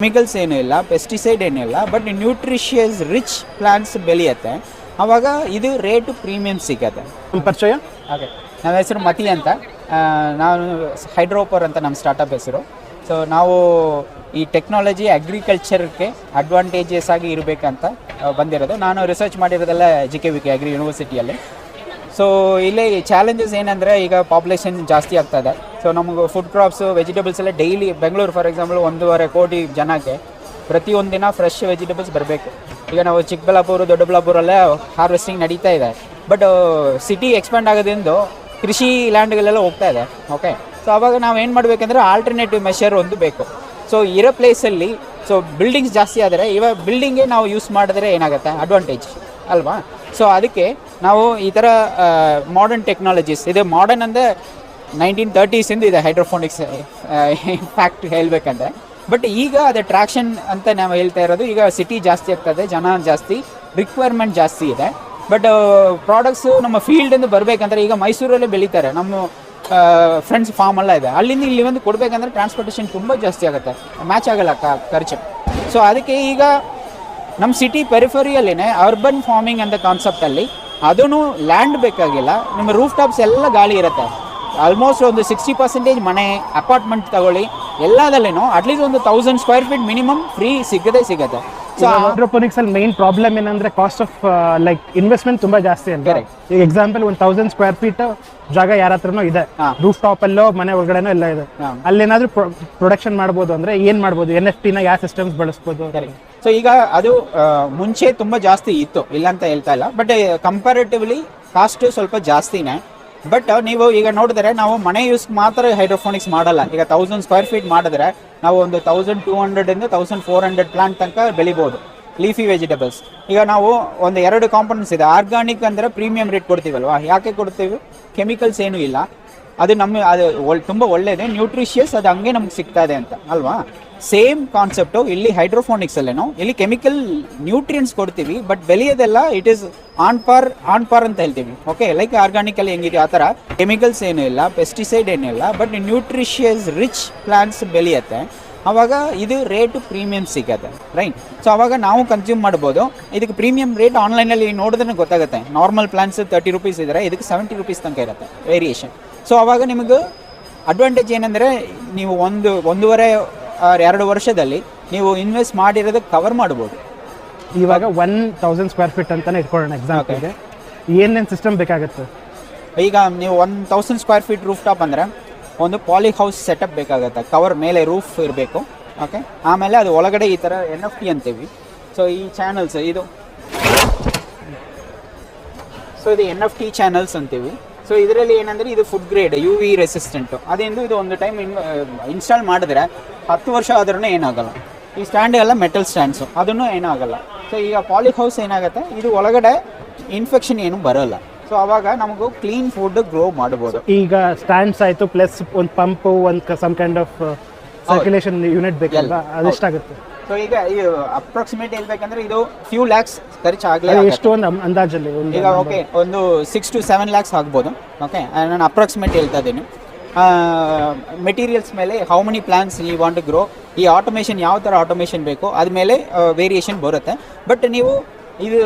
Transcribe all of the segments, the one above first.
Chemicals ಏನೂ ಇಲ್ಲ pesticide ಏನಿಲ್ಲ ಬಟ್ ನ್ಯೂಟ್ರಿಷಿಯಸ್ ರಿಚ್ ಪ್ಲಾಂಟ್ಸ್ ಬೆಳೆಯುತ್ತೆ. ಅವಾಗ ಇದು ರೇಟ್ ಪ್ರೀಮಿಯಂ ಸಿಗತ್ತೆ. ನಿಮ್ಮ ಪರಿಚಯ? ಹಾಗೆ ನನ್ನ ಹೆಸರು ಮತಿ ಅಂತ. ಆ, ನಾನು ಹೈಡ್ರೋಪರ್ ಅಂತ ನಮ್ಮ ಸ್ಟಾರ್ಟಪ್ ಹೆಸರು. ಸೊ ನಾವು ಈ ಟೆಕ್ನಾಲಜಿ ಅಗ್ರಿಕಲ್ಚರ್ಗೆ ಅಡ್ವಾಂಟೇಜಸ್ ಆಗಿ ಇರಬೇಕಂತ ಆ, ಬಂದಿರೋದು. ನಾನು research ಮಾಡಿರೋದೆಲ್ಲ G K V K agri ಯೂನಿವರ್ಸಿಟಿಯಲ್ಲಿ so ಇಲ್ಲಿ ಚಾಲೆಂಜಸ್ ಏನಂದರೆ ಈಗ ಪಾಪ್ಯುಲೇಷನ್ ಜಾಸ್ತಿ ಆಗ್ತದೆ ಸೊ ನಮಗೆ ಫುಡ್ ಕ್ರಾಪ್ಸು ವೆಜಿಟೇಬಲ್ಸ್ ಎಲ್ಲ ಡೈಲಿ ಬೆಂಗಳೂರು ಫಾರ್ ಎಕ್ಸಾಂಪಲ್ ಒಂದೂವರೆ ಕೋಟಿ ಜನಕ್ಕೆ ಪ್ರತಿಯೊಂದು ಫ್ರೆಶ್ ವೆಜಿಟೇಬಲ್ಸ್ ಬರಬೇಕು. ಈಗ ನಾವು ಚಿಕ್ಕಬಳ್ಳಾಪುರ, ದೊಡ್ಡಬಳ್ಳಾಪುರಲ್ಲೇ ಹಾರ್ವೆಸ್ಟಿಂಗ್ ನಡೀತಾ ಇದೆ. ಬಟ್ ಸಿಟಿ ಎಕ್ಸ್ಪ್ಯಾಂಡ್ ಆಗೋದ್ರಿಂದ ಕೃಷಿ ಲ್ಯಾಂಡ್ಗಳೆಲ್ಲ ಹೋಗ್ತಾ ಇದೆ. ಓಕೆ ಸೊ ಅವಾಗ ನಾವು ಏನು ಮಾಡಬೇಕಂದ್ರೆ ಆಲ್ಟರ್ನೇಟಿವ್ ಮೆಷರ್ ಒಂದು ಬೇಕು. ಸೊ ಇರೋ ಪ್ಲೇಸಲ್ಲಿ ಸೊ ಬಿಲ್ಡಿಂಗ್ಸ್ ಜಾಸ್ತಿ ಆದರೆ ಇವಾಗ ಬಿಲ್ಡಿಂಗೇ ನಾವು ಯೂಸ್ ಮಾಡಿದ್ರೆ ಏನಾಗುತ್ತೆ? ಅಡ್ವಾಂಟೇಜ್ ಅಲ್ವಾ? ಸೊ ಅದಕ್ಕೆ ನಾವು ಈ ಥರ ಮಾಡರ್ನ್ ಟೆಕ್ನಾಲಜೀಸ್ ಇದು ಮಾಡರ್ನ್ ಅಂದರೆ ನೈನ್ಟೀನ್ ತರ್ಟೀಸಿಂದ ಇದೆ ಹೈಡ್ರೋಫೋನಿಕ್ಸ್ ಫ್ಯಾಕ್ಟ್ ಹೇಳಬೇಕಂದ್ರೆ. ಬಟ್ ಈಗ ಅದು ಟ್ರಾಕ್ಷನ್ ಅಂತ ನಾವು ಹೇಳ್ತಾ ಇರೋದು, ಈಗ ಸಿಟಿ ಜಾಸ್ತಿ ಆಗ್ತದೆ, ಜನ ಜಾಸ್ತಿ ರಿಕ್ವೈರ್ಮೆಂಟ್ ಜಾಸ್ತಿ ಇದೆ. ಬಟ್ ಪ್ರಾಡಕ್ಟ್ಸು ನಮ್ಮ ಫೀಲ್ಡಿಂದ ಬರಬೇಕಂದ್ರೆ ಈಗ ಮೈಸೂರಲ್ಲೇ ಬೆಳೀತಾರೆ. ನಮ್ಮ ಫ್ರೆಂಡ್ಸ್ ಫಾರ್ಮ್ ಎಲ್ಲ ಇದೆ. ಅಲ್ಲಿಂದ ಇಲ್ಲಿ ಒಂದು ಕೊಡಬೇಕಂದ್ರೆ ಟ್ರಾನ್ಸ್ಪೋರ್ಟೇಷನ್ ತುಂಬ ಜಾಸ್ತಿ ಆಗುತ್ತೆ. ಮ್ಯಾಚ್ ಆಗಲ್ಲ ಖರ್ಚು. ಸೊ ಅದಕ್ಕೆ ಈಗ ನಮ್ಮ ಸಿಟಿ ಪೆರಿಫರಿಯಲ್ಲಿನೇ ಅರ್ಬನ್ ಫಾರ್ಮಿಂಗ್ ಅಂತ ಕಾನ್ಸೆಪ್ಟಲ್ಲಿ ಅದೂ ಲ್ಯಾಂಡ್ ಬೇಕಾಗಿಲ್ಲ ನಿಮ್ಮ ರೂಫ್ ಟಾಪ್ಸ್ ಎಲ್ಲ ಗಾಳಿ ಇರುತ್ತೆ. ಆಲ್ಮೋಸ್ಟ್ ಒಂದು ಸಿಕ್ಸ್ಟಿ ಪರ್ಸೆಂಟೇಜ್ ಮನೆ ಅಪಾರ್ಟ್ಮೆಂಟ್ ತಗೊಳ್ಳಿ ಎಲ್ಲದಲ್ಲಿನೂ ಅಟ್ಲೀಸ್ಟ್ ಒಂದು thousand square feet minimum free ಸಿಗದೆ ಸಿಗುತ್ತೆ. ಸೊ ಹೈಡ್ರೋಪೋನಿಕ್ಸ್ ಅಲ್ಲಿ ಮೈನ್ ಪ್ರಾಬ್ಲಮ್ ಏನಂದ್ರೆ ಕಾಸ್ಟ್ ಆಫ್ ಲೈಕ್ ಇನ್ವೆಸ್ಟ್ಮೆಂಟ್ ತುಂಬಾ ಜಾಸ್ತಿ ಅಂತ. ಈಗ ಎಕ್ಸಾಂಪಲ್ ಒಂದು ತೌಸಂಡ್ ಸ್ಕ್ವೇರ್ ಫೀಟ್ ಜಾಗ ಯಾರ ಹತ್ರನೂ ಇದೆ. ರೂಫ್ ಟಾಪ್ ಅಲ್ಲೋ ಮನೆ ಒಳಗಡೆನೋ ಎಲ್ಲ ಇದೆ. ಅಲ್ಲಿ ಅಲ್ಲೇನಾದ್ರೂ ಪ್ರೊಡಕ್ಷನ್ ಮಾಡ್ಬೋದು ಅಂದ್ರೆ ಏನ್ ಮಾಡ್ಬೋದು? ಎನ್ ಎಫ್ನ ಯಾವ ಸಿಸ್ಟಮ್ಸ್ ಬಳಸ್ಬೋದು ಸೊ ಈಗ ಅದು ಮುಂಚೆ ತುಂಬ ಜಾಸ್ತಿ ಇತ್ತು ಇಲ್ಲ ಅಂತ ಹೇಳ್ತಾ ಇಲ್ಲ. ಬಟ್ ಕಂಪ್ಯಾರಿಟಿವ್ಲಿ ಕಾಸ್ಟ್ ಸ್ವಲ್ಪ ಜಾಸ್ತಿನೇ. ಬಟ್ ನೀವು ಈಗ ನೋಡಿದ್ರೆ ನಾವು ಮನೆ ಯೂಸ್ ಮಾತ್ರ ಹೈಡ್ರೋಫೋನಿಕ್ಸ್ ಮಾಡಲ್ಲ. ಈಗ ತೌಸಂಡ್ ಸ್ಕ್ವೇರ್ ಫೀಟ್ ಮಾಡಿದ್ರೆ ನಾವು ಒಂದು ತೌಸಂಡ್ ಟೂ ಹಂಡ್ರೆಡ್ ಇಂದ ತೌಸಂಡ್ ಫೋರ್ ಹಂಡ್ರೆಡ್ ಪ್ಲಾಂಟ್ ತನಕ ಬೆಳಿಬೋದು ಲೀಫಿ ವೆಜಿಟೇಬಲ್ಸ್ ಈಗ ನಾವು ಒಂದು ಎರಡು ಕಾಂಪೋನೆಂಟ್ಸ್ ಇದೆ. ಆರ್ಗಾನಿಕ್ ಅಂದರೆ ಪ್ರೀಮಿಯಂ ರೇಟ್ ಕೊಡ್ತೀವಲ್ವಾ? ಯಾಕೆ ಕೊಡ್ತೀವಿ? ಕೆಮಿಕಲ್ಸ್ ಏನೂ ಇಲ್ಲ. ಅದು ನಮ್ಮ, ಅದು ತುಂಬ ಒಳ್ಳೆಯದೇ ನ್ಯೂಟ್ರಿಷಿಯಸ್ ಅದು ಹಂಗೆ ನಮ್ಗೆ ಸಿಗ್ತಾ ಇದೆ ಅಂತ. ಅಲ್ವಾ? ಸೇಮ್ ಕಾನ್ಸೆಪ್ಟು ಇಲ್ಲಿ ಹೈಡ್ರೋಫೋನಿಕ್ಸ್ ಅಲ್ಲೇನೋ, ಇಲ್ಲಿ ಕೆಮಿಕಲ್ ನ್ಯೂಟ್ರಿಯನ್ಸ್ ಕೊಡ್ತೀವಿ but ಬೆಳೆಯೋದೆಲ್ಲ it is on par on par ಅಂತ ಹೇಳ್ತೀವಿ. ಓಕೆ ಲೈಕ್ ಆರ್ಗಾನಿಕ್ ಅಲ್ಲಿ ಹೆಂಗಿದೆ ಆ ಥರ ಕೆಮಿಕಲ್ಸ್ ಏನೂ ಇಲ್ಲ ಪೆಸ್ಟಿಸೈಡ್ ಏನೂ ಇಲ್ಲ ಬಟ್ ನ್ಯೂಟ್ರಿಷಿಯಸ್ ರಿಚ್ ಪ್ಲಾಂಟ್ಸ್ ಬೆಳೆಯುತ್ತೆ. ಅವಾಗ ಇದು ರೇಟು ಪ್ರೀಮಿಯಂ ಸಿಗತ್ತೆ ರೈಟ್ ಸೊ ಅವಾಗ ನಾವು ಕನ್ಸ್ಯೂಮ್ ಮಾಡ್ಬೋದು. ಇದಕ್ಕೆ ಪ್ರೀಮಿಯಂ ರೇಟ್ ಆನ್ಲೈನಲ್ಲಿ ನೋಡಿದ್ರೆ ಗೊತ್ತಾಗುತ್ತೆ. ನಾರ್ಮಲ್ ಪ್ಲಾನ್ಸ್ ತರ್ಟಿ ರುಪೀಸ್ ಇದ್ದರೆ ಇದಕ್ಕೆ ಸೆವೆಂಟಿ ರುಪೀಸ್ ತನಕ ಇರುತ್ತೆ ವೇರಿಯೇಷನ್ ಸೊ ಅವಾಗ ನಿಮಗೆ ಅಡ್ವಾಂಟೇಜ್ ಏನಂದರೆ, ನೀವು ಒಂದು, ಒಂದೂವರೆ ಎರಡು ವರ್ಷದಲ್ಲಿ ನೀವು ಇನ್ವೆಸ್ಟ್ ಮಾಡಿರೋದಕ್ಕೆ ಕವರ್ ಮಾಡ್ಬೋದು. ಇವಾಗ ಒನ್ ತೌಸಂಡ್ ಸ್ಕ್ವೇರ್ ಫೀಟ್ ಅಂತಾನೆ ಇಟ್ಕೊಳ್ಳೋಣ ಎಕ್ಸಾಂಪಲ್ಗೆ ಏನೇನು ಸಿಸ್ಟಮ್ ಬೇಕಾಗುತ್ತೆ? ಈಗ ನೀವು one thousand square feet roof top ಅಂದರೆ ಒಂದು ಪಾಲಿ ಹೌಸ್ ಸೆಟಪ್ ಬೇಕಾಗುತ್ತೆ. ಕವರ್ ಮೇಲೆ ರೂಫ್ ಇರಬೇಕು. ಓಕೆ ಆಮೇಲೆ ಅದು ಒಳಗಡೆ ಈ ಥರ ಎನ್ ಎಫ್ ಟಿ ಅಂತೀವಿ. ಸೊ ಈ ಚಾನಲ್ಸ್ ಇದು. ಸೊ ಇದು ಎನ್ ಎಫ್ ಟಿ ಚಾನಲ್ಸ್ ಅಂತೀವಿ. ಸೊ ಇದರಲ್ಲಿ ಏನಂದರೆ ಇದು food grade U V resistant ಅದೇಂದು ಇದು ಒಂದು ಟೈಮ್ ಇನ್ ಇನ್ಸ್ಟಾಲ್ ಮಾಡಿದ್ರೆ ಹತ್ತು ವರ್ಷ ಆದ್ರೂ ಏನಾಗಲ್ಲ. ಈ ಸ್ಟ್ಯಾಂಡ್ ಎಲ್ಲ ಮೆಟಲ್ ಸ್ಟ್ಯಾಂಡ್ಸು ಅದನ್ನು ಏನಾಗಲ್ಲ. ಸೊ ಈಗ ಪಾಲಿ ಹೌಸ್ ಏನಾಗುತ್ತೆ? ಇದು ಒಳಗಡೆ ಇನ್ಫೆಕ್ಷನ್ ಏನು ಬರೋಲ್ಲ. ಸೊ ಅವಾಗ ನಮಗೂ ಕ್ಲೀನ್ ಫುಡ್ ಗ್ರೋ ಮಾಡಬಹುದು ಈಗ ಸ್ಟ್ಯಾಂಡ್ಸ್ ಆಯ್ತು ಪ್ಲಸ್ ಒಂದು ಪಂಪ್ ಒಂದು some kind of circulation unit ಬೇಕಲ್ವಾ? ಅದೆಷ್ಟಾಗುತ್ತೆ ಸೊ ಈಗ ಅಪ್ರಾಕ್ಸಿಮೇಟ್ ಹೇಳ್ಬೇಕಂದ್ರೆ ಇದು ಫ್ಯೂ ಲ್ಯಾಕ್ಸ್ ಖರ್ಚು ಆಗಲೇ ಎಷ್ಟು ಒಂದು ಅಂದಾಜಲ್ಲಿ ಈಗ ಓಕೆ ಒಂದು ಸಿಕ್ಸ್ ಟು ಸೆವೆನ್ ಲ್ಯಾಕ್ಸ್ ಆಗ್ಬೋದು. ಓಕೆ ನಾನು ಅಪ್ರಾಕ್ಸಿಮೇಟ್ ಹೇಳ್ತಾ ಇದ್ದೀನಿ. ಮೆಟೀರಿಯಲ್ಸ್ ಮೇಲೆ ಹೌ ಮೆನಿ ಪ್ಲಾನ್ಸ್ ಈ ವಾಂಟ್ ಗ್ರೋ ಈ ಆಟೋಮೇಷನ್ ಯಾವ ಥರ ಆಟೋಮೇಷನ್ ಬೇಕು ಅದ್ಮೇಲೆ ವೇರಿಯೇಷನ್ ಬರುತ್ತೆ. ಬಟ್ ನೀವು ಇದು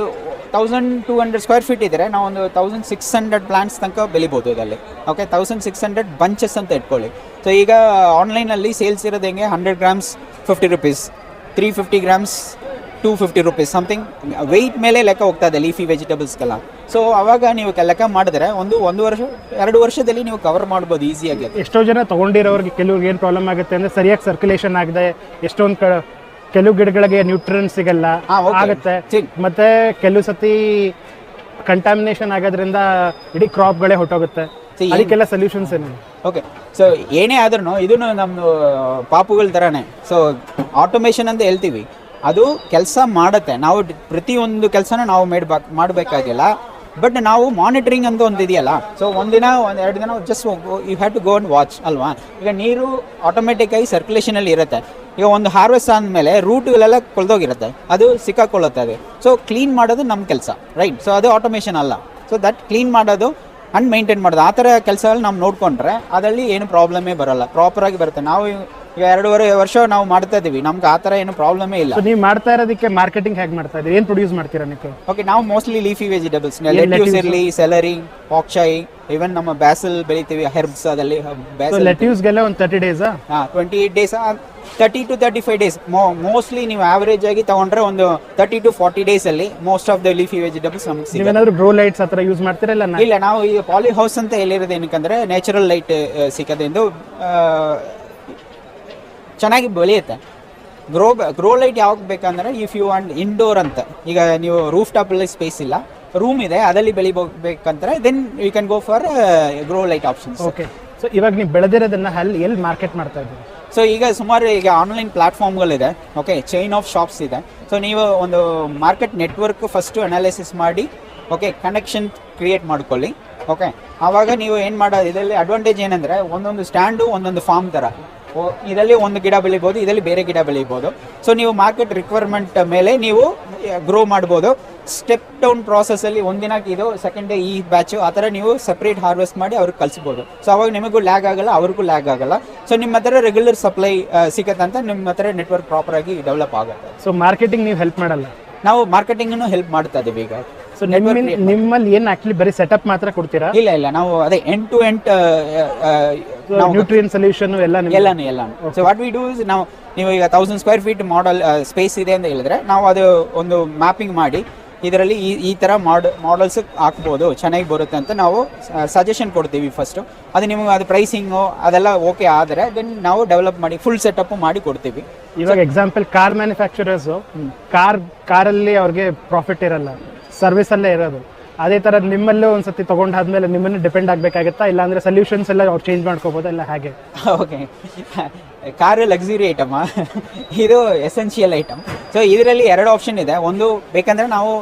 thousand two hundred square feet ಇದ್ದರೆ ನಾವು ಒಂದು ತೌಸಂಡ್ ಸಿಕ್ಸ್ ಹಂಡ್ರೆಡ್ ಪ್ಲಾಂಟ್ಸ್ ತನಕ ಬೆಳಿಬೋದು ಇದರಲ್ಲಿ. Okay thousand six hundred bunches ಅಂತ ಇಟ್ಕೊಳ್ಳಿ. ಸೊ ಈಗ ಆನ್ಲೈನಲ್ಲಿ ಸೇಲ್ಸ್ ಇರೋದು ಹೆಂಗೆ? Hundred grams fifty rupees three fifty grams two fifty rupees something weight ಮೇಲೆ ಲೆಕ್ಕ ಹೋಗ್ತಾ ಇದೆ ಲೀಫಿ ವೆಜಿಟೇಬಲ್ಸ್ಗೆಲ್ಲ ಸೊ ಅವಾಗ ನೀವು ಲೆಕ್ಕ ಮಾಡಿದ್ರೆ ಒಂದು ಒಂದು ವರ್ಷ ಎರಡು ವರ್ಷದಲ್ಲಿ ನೀವು ಕವರ್ ಮಾಡ್ಬೋದು ಈಸಿಯಾಗಿ ಎಷ್ಟೋ ಜನ ತೊಗೊಂಡಿರೋರಿಗೆ ಕೆಲವ್ರಿಗೆ ಏನು ಪ್ರಾಬ್ಲಮ್ ಆಗುತ್ತೆ ಅಂದರೆ ಸರಿಯಾಗಿ ಸರ್ಕ್ಯುಲೇಷನ್ ಆಗದೆ ಎಷ್ಟೊಂದು ಕ ಕೆಲವು ಗಿಡಗಳಿಗೆ ನ್ಯೂಟ್ರಿಯನ್ ಸಿಗಲ್ಲ. ಆಗುತ್ತೆ. ಮತ್ತೆ ಕೆಲವು ಸತಿ ಕಂಟಾಮಿನೇಷನ್ ಆಗೋದ್ರಿಂದ ಇಡೀ ಕ್ರಾಪ್ಗಳೇ ಹೊಟ್ಟೋಗುತ್ತೆ ಅದಕ್ಕೆಲ್ಲ ಸೊಲ್ಯೂಷನ್ಸ್ ಏನು ಓಕೆ ಸೊ ಏನೇ ಆದ್ರೂ ಇದನ್ನು ನಮ್ಮದು ಪಾಪುಗಳ ಥರನೇ ಸೊ ಆಟೋಮೇಷನ್ ಅಂತ ಹೇಳ್ತೀವಿ. ಅದು ಕೆಲಸ ಮಾಡುತ್ತೆ. ನಾವು ಪ್ರತಿಯೊಂದು ಕೆಲಸನ ನಾವು ಮೇಡ್ಬಾಕ್ ಮಾಡಬೇಕಾಗಿಲ್ಲ. ಬಟ್ ನಾವು ಮಾನಿಟರಿಂಗ್ ಅಂತ ಒಂದು ಇದೆಯಲ್ಲ. ಸೊ ಒಂದಿನ ಒಂದು ಎರಡು ದಿನ just you have to go and watch ಅಲ್ವಾ? ಈಗ ನೀರು ಆಟೋಮೆಟಿಕ್ ಆಗಿ ಸರ್ಕ್ಯುಲೇಷನಲ್ಲಿ ಇರುತ್ತೆ. ಈಗ ಒಂದು ಹಾರ್ವೆಸ್ಟ್ ಆದಮೇಲೆ ರೂಟ್ಗಳೆಲ್ಲ ಕೊಳ್ದೋಗಿರುತ್ತೆ. ಅದು ಸಿಕ್ಕಾಕೊಳ್ಳುತ್ತೆ ಅದು. ಸೊ ಕ್ಲೀನ್ ಮಾಡೋದು ನಮ್ಮ ಕೆಲಸ ರೈಟ್ ಸೊ ಅದು ಆಟೋಮೇಷನ್ ಅಲ್ಲ. ಸೊ ದಟ್ ಕ್ಲೀನ್ ಮಾಡೋದು ಅಂಡ್ ಮೈಂಟೈನ್ ಮಾಡೋದು. ಆ ಥರ ಕೆಲಸಗಳು ನಾವು ನೋಡಿಕೊಂಡ್ರೆ ಅದರಲ್ಲಿ ಏನು ಪ್ರಾಬ್ಲಮೇ ಬರೋಲ್ಲ. ಪ್ರಾಪರಾಗಿ ಬರುತ್ತೆ. ನಾವು ಈಗ ಎರಡೂವರೆ ವರ್ಷ ನಾವು ಮಾಡ್ತಾ ಇದೀವಿ ನಮ್ಗೆ ಆ ಥರ ಏನು ಪ್ರಾಬ್ಲಮೇ ಇಲ್ಲ. ಸೊ ನೀವು ಮಾಡ್ತಾ ಇರೋದಕ್ಕೆ ಮಾರ್ಕೆಟಿಂಗ್ ಹೇಗೆ ಮಾಡ್ತಾ ಇದ್ದೀರಿ? ಏನು ಪ್ರೊಡ್ಯೂಸ್ ಮಾಡ್ತೀರಾ ನೀವು? ಓಕೆ ನಾವು ಮೋಸ್ಟ್ಲಿ ಲೀಫಿ ವೆಜಿಟೇಬಲ್ಸ್ ಲೆಟ್ಯೂಸ್ ಇರಲಿ ಸೆಲರಿ ಪಾಕ್ಶಾಯಿ ಈವನ್ ನಮ್ಮ ಬ್ಯಾಸಲ್ ಬೆಳಿತೀವಿ ಹೆರ್ಬ್ಸ್ ಅದಲ್ಲಿ ಸೊ ಲೆಟ್ಯೂಸ್ಗೆಲ್ಲ ಒಂದು ತರ್ಟಿ ಡೇಸ್ ಹಾಂ twenty eight days thirty to thirty five days mostly ನೀವು ಆವರೇಜ್ ಆಗಿ ತಗೊಂಡ್ರೆ ಒಂದು ತರ್ಟಿ ಟು ಫಾರ್ಟಿ ಡೇಸ್ ಅಲ್ಲಿ most of the leafy vegetables ನಮ್ಗೆ ಸಿಗುತ್ತೆ. ನೀವೇನಾದ್ರು ಗ್ರೋ ಲೈಟ್ಸ್ ಹತ್ರ ಯೂಸ್ ಮಾಡ್ತೀರಾ ಇಲ್ಲ ಇಲ್ಲ ನಾವು ಈಗ ಪಾಲಿ ಹೌಸ್ ಅಂತ ಹೇಳಿರೋದು ಏನಕ್ಕಂದ್ರೆ ನ್ಯಾಚುರಲ್ ಲೈಟ್ ಸಿಕ್ಕದ್ರಿಂದ ಆ, ಚೆನ್ನಾಗಿ ಬೆಳೆಯುತ್ತೆ. ಗ್ರೋ ಗ್ರೋ ಲೈಟ್ ಯಾವಾಗ ಬೇಕಂದ್ರೆ ಇಫ್ ಯು ವಾಂಟ್ ಇಂಡೋರ್ ಅಂತ. ಈಗ ನೀವು ರೂಫ್ ಟಾಪಲ್ಲಿ ಸ್ಪೇಸ್ ಇಲ್ಲ. ರೂಮ್ ಇದೆ ಅದಲ್ಲಿ ಬೆಳಿಬೇಕಂದ್ರೆ then you can go for grow light options okay so ಇವಾಗ ನೀವು ಬೆಳೆದಿರೋದನ್ನ ಅಲ್ಲಿ ಎಲ್ಲಿ ಮಾರ್ಕೆಟ್ ಮಾಡ್ತಾ ಇದ್ದೀವಿ ಸೊ ಈಗ ಸುಮಾರು ಈಗ ಆನ್ಲೈನ್ ಪ್ಲಾಟ್ಫಾರ್ಮ್ಗಳಿದೆ ಓಕೆ ಚೈನ್ ಆಫ್ ಶಾಪ್ಸ್ ಇದೆ. ಸೊ ನೀವು ಒಂದು ಮಾರ್ಕೆಟ್ ನೆಟ್ವರ್ಕ್ ಫಸ್ಟು ಅನಾಲಿಸಿಸ್ ಮಾಡಿ ಓಕೆ ಕನೆಕ್ಷನ್ ಕ್ರಿಯೇಟ್ ಮಾಡ್ಕೊಳ್ಳಿ. ಓಕೆ ಆವಾಗ ನೀವು ಏನು ಮಾಡೋದು ಇದರಲ್ಲಿ ಅಡ್ವಾಂಟೇಜ್ ಏನಂದರೆ ಒಂದೊಂದು ಸ್ಟ್ಯಾಂಡು ಒಂದೊಂದು ಫಾರ್ಮ್ ಥರ ಇದರಲ್ಲಿ ಒಂದು ಗಿಡ ಬೆಳಿಬೋದು ಇದರಲ್ಲಿ ಬೇರೆ ಗಿಡ ಬೆಳಿಬೋದು. ಸೊ ನೀವು ಮಾರ್ಕೆಟ್ ರಿಕ್ವೈರ್ಮೆಂಟ್ ಮೇಲೆ ನೀವು ಗ್ರೋ ಮಾಡ್ಬೋದು. ಸ್ಟೆಪ್ ಡೌನ್ ಪ್ರಾಸೆಸ್ಸಲ್ಲಿ ಒಂದಿನ ಇದು ಸೆಕೆಂಡ್ ಡೇ ಈ ಬ್ಯಾಚು ಆ ಥರ ನೀವು ಸಪ್ರೇಟ್ ಹಾರ್ವೆಸ್ಟ್ ಮಾಡಿ ಅವ್ರಿಗೆ ಕಲಿಸ್ಬೋದು. ಸೊ ಅವಾಗ ನಿಮಗೂ ಲ್ಯಾಗ್ ಆಗಲ್ಲ ಅವ್ರಿಗೂ ಲ್ಯಾಗ್ ಆಗಲ್ಲ. ಸೊ ನಿಮ್ಮ ಹತ್ರ ರೆಗ್ಯುಲರ್ ಸಪ್ಲೈ ಸಿಗತ್ತೆ ಅಂತ ನಿಮ್ಮ ಹತ್ರ ನೆಟ್ವರ್ಕ್ ಪ್ರಾಪರಾಗಿ ಡೆವಲಪ್ ಆಗುತ್ತೆ. ಸೊ ಮಾರ್ಕೆಟಿಂಗ್ ನೀವು ಹೆಲ್ಪ್ ಮಾಡಲ್ಲ? ನಾವು ಮಾರ್ಕೆಟಿಂಗನ್ನು ಹೆಲ್ಪ್ ಮಾಡ್ತಾ ಇದ್ದೀವಿ ಈಗ. ಸೊ ನಿಮ್ಮ ನಿಮ್ಮಲ್ಲಿ ಏನು ಆಕ್ಚುಲಿ ಬರೀ ಸೆಟಪ್ ಮಾತ್ರ ಕೊಡ್ತೀರಾ? ಇಲ್ಲ ಇಲ್ಲ. ನಾವು ಅದೇ end to end nutrient solution ಎಲ್ಲ ಎಲ್ಲಾನು ಎಲ್ಲಾನು so what we do is ನಾವು ನೀವು ಈಗ thousand square feet model space ಇದೆ ಅಂತ ಹೇಳಿದ್ರೆ ನಾವು ಅದು ಒಂದು ಮ್ಯಾಪಿಂಗ್ ಮಾಡಿ ಇದರಲ್ಲಿ ಈ ಈ ಥರ ಮಾಡ್ ಮಾಡಲ್ಸ್ ಹಾಕ್ಬೋದು ಚೆನ್ನಾಗಿ ಬರುತ್ತೆ ಅಂತ ನಾವು ಸಜೆಷನ್ ಕೊಡ್ತೀವಿ ಫಸ್ಟು ಅದು ನಿಮಗೆ ಅದು ಪ್ರೈಸಿಂಗು ಅದೆಲ್ಲ ಓಕೆ ಆದರೆ ದೆನ್ ನಾವು ಡೆವಲಪ್ ಮಾಡಿ ಫುಲ್ ಸೆಟಪ್ ಮಾಡಿ ಕೊಡ್ತೀವಿ. ಇವಾಗ ಎಕ್ಸಾಂಪಲ್ ಕಾರ್ ಮ್ಯಾನುಫ್ಯಾಕ್ಚರರ್ಸ್ ಕಾರ್ ಕಾರಲ್ಲಿ ಅವ್ರಿಗೆ ಪ್ರಾಫಿಟ್ ಇರಲ್ಲ. ಸರ್ವಿಸ್ ಅಲ್ಲೇ ಇರೋದು. ಅದೇ ತರ ನಿಮ್ಮಲ್ಲೂ ಒಂದ್ಸತಿ ತಗೊಂಡಾದ್ಮೇಲೆ ನಿಮ್ಮನ್ನು ಡಿಪೆಂಡ್ ಆಗಬೇಕಾಗುತ್ತಾ? ಇಲ್ಲ ಅಂದ್ರೆ ಸೊಲ್ಯೂಷನ್ಸ್ ಎಲ್ಲ ಅವ್ರು ಚೇಂಜ್ ಮಾಡ್ಕೋಬೋದಾ ಇಲ್ಲ ಹಾಗೆ. ಓಕೆ ಕಾರು ಲಕ್ಸುರಿ ಐಟಮ್ ಇದು ಎಸೆನ್ಷಿಯಲ್ ಐಟಮ್ ಸೊ ಇದರಲ್ಲಿ ಎರಡು ಆಪ್ಷನ್ ಇದೆ. ಒಂದು, ಬೇಕಂದ್ರೆ ನಾವು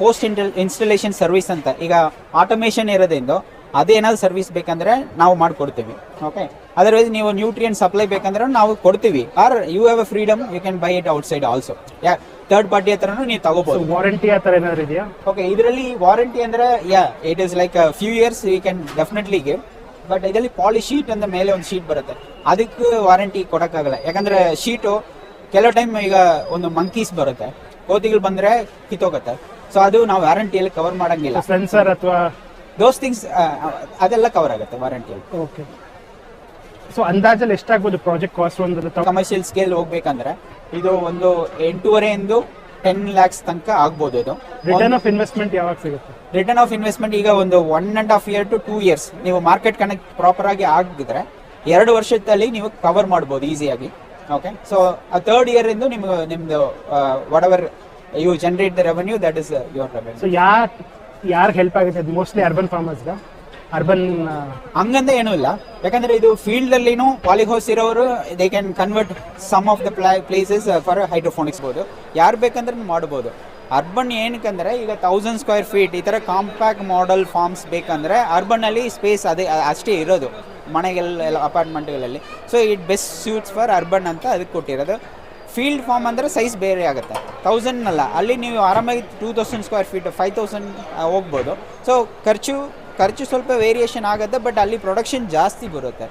ಪೋಸ್ಟ್ ಇಂಟಲ್ ಇನ್ಸ್ಟಲೇಷನ್ ಸರ್ವಿಸ್ ಅಂತ, ಈಗ ಆಟೋಮೇಷನ್ ಇರೋದ್ರಿಂದ ಅದೇನಾದ್ರು ಸರ್ವಿಸ್ ಬೇಕಂದ್ರೆ ನಾವು ಮಾಡಿಕೊಡ್ತೀವಿ. ಓಕೆ ಅದರ್ವೈಸ್ ನೀವು ನ್ಯೂಟ್ರಿಯನ್ ಸಪ್ಲೈ ಬೇಕಂದ್ರೆ ನಾವು ಕೊಡ್ತೀವಿ. Are you have a freedom you can buy it outside also yeah third party ಹತ್ರನೂ ನೀವು ತಗೋಬಹುದು ವಾರಂಟಿ ಆ ಥರ ಏನಾದ್ರು ಇದೆಯಾ? ಓಕೆ ಇದರಲ್ಲಿ ವಾರಂಟಿ ಅಂದ್ರೆ yeah it is like few years you can definitely give but ಇದರಲ್ಲಿ ಪಾಲಿ ಶೀಟ್ ಅಂದ್ರೆ ಮೇಲೆ ಒಂದು ಶೀಟ್ ಬರುತ್ತೆ. ಅದಕ್ಕೆ ವಾರಂಟಿ ಕೊಡೋಕ್ಕಾಗಲ್ಲ. ಯಾಕಂದ್ರೆ ಶೀಟು ಕೆಲವು ಟೈಮ್ ಈಗ ಒಂದು ಮಂಕೀಸ್ ಬರುತ್ತೆ. ಕೋತಿಗಳು ಬಂದ್ರೆ ಕಿತ್ತೋಗುತ್ತೆ. ಸೊ ಅದು ನಾವು ವಾರಂಟಿಯಲ್ಲಿ ಕವರ್ ಮಾಡಂಗಿಲ್ಲ. ಸೆನ್ಸರ್ ಅಥವಾ ದೋಸ್ ಥಿಂಗ್ಸ್ ಅದೆಲ್ಲ ಕವರ್ ಆಗುತ್ತೆ ವಾರಂಟಿಯಲ್ಲಿ ಓಕೆ ಸೊ ಅಂದಾಜಲ್ಲಿ ಎಷ್ಟಾಗ್ಬೋದು ಪ್ರಾಜೆಕ್ಟ್ ಕಾಸ್ಟ್ ಒಂದು ಕಮರ್ಷಿಯಲ್ ಸ್ಕೇಲ್ ಹೋಗ್ಬೇಕಂದ್ರೆ ಇದು ಒಂದು ಎಂಟೂವರೆಯಿಂದ ಟೆನ್ ಲ್ಯಾಕ್ಸ್ ತನಕ ಆಗ್ಬೋದು ಇದು. ರಿಟರ್ನ್ ಆಫ್ ಇನ್ವೆಸ್ಟ್ಮೆಂಟ್ ಯಾವಾಗ ಸಿಗುತ್ತೆ? ರಿಟರ್ನ್ ಆಫ್ ಇನ್ವೆಸ್ಟ್ಮೆಂಟ್ ಈಗ ಒಂದು one and half year to two years ನೀವು ಮಾರ್ಕೆಟ್ ಕನೆಕ್ಟ್ ಪ್ರಾಪರ್ ಆಗಿ ಆಗಿದ್ರೆ ಎರಡು ವರ್ಷದಲ್ಲಿ ನೀವು ಕವರ್ ಮಾಡ್ಬೋದು ಈಸಿಯಾಗಿ ಓಕೆ ಸೊ ಆ ಥರ್ಡ್ ಇಯರ್ ಇಂದು ನಿಮ್ಗೆ ನಿಮ್ದು whatever you generate the revenue that is your revenue so ಯಾರ್ ಯಾರು ಹೆಲ್ಪ್ ಆಗುತ್ತೆ? ಮೋಸ್ಟ್ಲಿ ಅರ್ಬನ್ ಫಾರ್ಮರ್ಸ್ಗ ಅರ್ಬನ್ ಹಂಗಂತ ಏನೂ ಇಲ್ಲ. ಯಾಕಂದ್ರೆ ಇದು ಫೀಲ್ಡ್ ಅಲ್ಲಿನೂ ಪಾಲಿಹೌಸ್ ಇರೋರು they can convert some of the places for hydroponics ಬೋದು. ಯಾರು ಬೇಕಂದ್ರೆ ಮಾಡ್ಬೋದು. ಅರ್ಬನ್ ಏನಕ್ಕಂದ್ರೆ ಈಗ ತೌಸಂಡ್ ಸ್ಕ್ವೇರ್ ಫೀಟ್ ಈ ಥರ ಕಾಂಪ್ಯಾಕ್ಟ್ ಮಾಡೆಲ್ ಫಾರ್ಮ್ಸ್ ಬೇಕಂದ್ರೆ ಅರ್ಬನ್ ಅಲ್ಲಿ ಸ್ಪೇಸ್ ಅದೇ ಅಷ್ಟೇ ಇರೋದು. ಮನೆಗೆಲ್ಲ ಅಪಾರ್ಟ್ಮೆಂಟ್ಗಳಲ್ಲಿ so it best suits for urban ಅಂತ ಅದಕ್ಕೆ ಕೊಟ್ಟಿರೋದು. ಫೀಲ್ಡ್ ಫಾರ್ಮ್ ಅಂದರೆ ಸೈಜ್ ಬೇರೆ ಆಗುತ್ತೆ. ತೌಸಂಡ್ ಅಲ್ಲ. ಅಲ್ಲಿ ನೀವು ಆರಾಮಾಗಿ two thousand square feet five thousand ಹೋಗ್ಬೋದು. ಸೊ ಖರ್ಚು ಖರ್ಚು ಸ್ವಲ್ಪ ವೇರಿಯೇಷನ್ ಆಗುತ್ತೆ ಬಟ್ ಅಲ್ಲಿ ಪ್ರೊಡಕ್ಷನ್ ಜಾಸ್ತಿ ಬರುತ್ತೆ.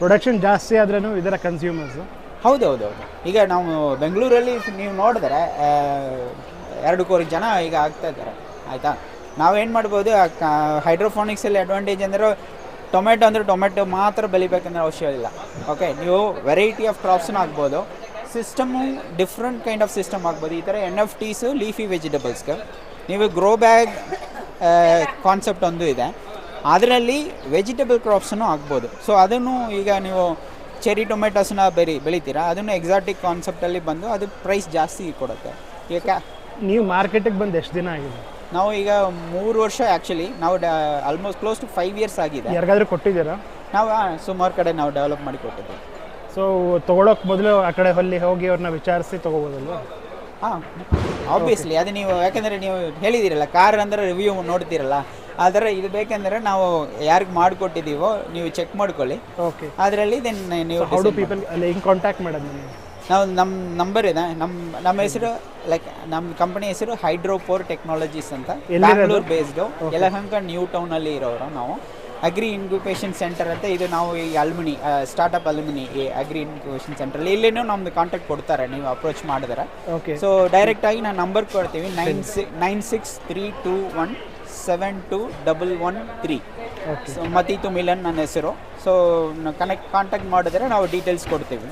ಪ್ರೊಡಕ್ಷನ್ ಜಾಸ್ತಿ ಆದ್ರೂ ಇದರ ಕನ್ಸ್ಯೂಮರ್ಸ್ ಹೌದು ಹೌದು ಹೌದು ಈಗ ನಾವು ಬೆಂಗಳೂರಲ್ಲಿ ನೀವು ನೋಡಿದ್ರೆ ಎರಡು ಕೋಟಿ ಜನ ಈಗ ಆಗ್ತಾ ಇದ್ದಾರೆ. ಆಯಿತಾ? ನಾವೇನು ಮಾಡ್ಬೋದು ಹೈಡ್ರೋಫೋನಿಕ್ಸಲ್ಲಿ ಅಡ್ವಾಂಟೇಜ್ ಅಂದರೆ ಟೊಮೆಟೊ ಅಂದರೆ ಟೊಮೆಟೊ ಮಾತ್ರ ಬೆಳಿಬೇಕಂದ್ರೆ ಅವಶ್ಯ ಇಲ್ಲ. ಓಕೆ ನೀವು ವೆರೈಟಿ ಆಫ್ ಕ್ರಾಪ್ಸ್ನ ಆಗ್ಬೋದು. System different kind of system ಆಗ್ಬೋದು. ಈ ಥರ ಎನ್ ಎಫ್ ಟೀಸು ಲೀಫಿ ವೆಜಿಟೇಬಲ್ಸ್ಗೆ ನೀವು ಗ್ರೋ ಬ್ಯಾಗ್ ಕಾನ್ಸೆಪ್ಟ್ ಒಂದು ಇದೆ. ಅದರಲ್ಲಿ ವೆಜಿಟೇಬಲ್ ಕ್ರಾಪ್ಸನ್ನು ಆಗ್ಬೋದು. ಸೊ ಅದನ್ನು ಈಗ ನೀವು ಚೆರಿ ಟೊಮೆಟೊಸ್ನ ಬೆರಿ ಬೆಳಿತೀರಾ? ಅದನ್ನು ಎಕ್ಸಾಟಿಕ್ ಕಾನ್ಸೆಪ್ಟಲ್ಲಿ ಬಂದು ಅದು ಪ್ರೈಸ್ ಜಾಸ್ತಿ ಕೊಡುತ್ತೆ. ಈಗ ನೀವು ಮಾರ್ಕೆಟಿಗೆ ಬಂದು ಎಷ್ಟು ದಿನ ಆಗಿದೆ? ನಾವು ಈಗ ಮೂರು ವರ್ಷ ಆ್ಯಕ್ಚುಲಿ ನಾವು almost close to five years ಆಗಿದೆ. ಯಾರಿಗಾದ್ರೂ ಕೊಟ್ಟಿದ್ದೀರಾ? ನಾವು ಸುಮಾರು ಕಡೆ ನಾವು ಡೆವಲಪ್ ಮಾಡಿ ಕೊಟ್ಟಿದ್ದೀವಿ. ಸೊ ತೊಗೊಳಕ್ಕೆ ಮೊದಲು ಆ ಕಡೆ ಅಲ್ಲಿ ಹೋಗಿ ಅವ್ರನ್ನ ವಿಚಾರಿಸಿ ತೊಗೋಬೋದಲ್ವಾ? ಹಾಂ ಆಬ್ವಿಯಸ್ಲಿ ಅದು ನೀವು ಯಾಕಂದರೆ ನೀವು ಹೇಳಿದ್ದೀರಲ್ಲ ಕಾರ್ ಅಂದರೆ ರಿವ್ಯೂ ನೋಡ್ತೀರಲ್ಲ ಆ ಥರ ಇದು ಬೇಕೆಂದರೆ ನಾವು ಯಾರಿಗೆ ಮಾಡಿಕೊಟ್ಟಿದ್ದೀವೋ ನೀವು ಚೆಕ್ ಮಾಡ್ಕೊಳ್ಳಿ. ಓಕೆ ಅದರಲ್ಲಿ ದೆನ್ ನೀವು ಹೌ ಡು ಪೀಪಲ್ ಹೆಂಗೆ ಕಾಂಟ್ಯಾಕ್ಟ್ ಮಾಡೋದು ನೀವು ನಾವು ನಮ್ಮ ನಂಬರ್ ಇದೆ. ನಮ್ಮ ನಮ್ಮ ಹೆಸರು ಲೈಕ್ ನಮ್ಮ ಕಂಪನಿ ಹೆಸರು ಹೈಡ್ರೋಪೋರ್ ಟೆಕ್ನಾಲಜೀಸ್ ಅಂತ. ಬೆಂಗಳೂರು ಬೇಸ್ಡು ಯಲಹಂಕ ನ್ಯೂ ಟೌನಲ್ಲಿ ಇರೋರು ನಾವು. ಅಗ್ರಿ ಇನ್ಕ್ಯುಬೇಷನ್ ಸೆಂಟರ್ ಅಂತ ಇದು ನಾವು ಈ ಅಲ್ಮಿನಿ ಸ್ಟಾರ್ಟ್ಅಪ್ ಅಲ್ಮಿನಿ ಈ ಅಗ್ರಿ ಇನ್ಕ್ಯುಬೇಷನ್ ಸೆಂಟರ್ ಇಲ್ಲೇನೂ ನಮ್ದು ಕಾಂಟ್ಯಾಕ್ಟ್ ಕೊಡ್ತಾರೆ ನೀವು ಅಪ್ರೋಚ್ ಮಾಡಿದ್ರೆ. ಓಕೆ ಸೊ ಡೈರೆಕ್ಟ್ ಆಗಿ ನಾನು ನಂಬರ್ ಕೊಡ್ತೀವಿ nine C nine six three two one seven two double one three so ಮತೀತು Milan ನನ್ನ ಹೆಸರು. ಸೊ ಕನೆಕ್ಟ್ ಕಾಂಟ್ಯಾಕ್ಟ್ ಮಾಡಿದ್ರೆ ನಾವು ಡೀಟೇಲ್ಸ್ ಕೊಡ್ತೀವಿ.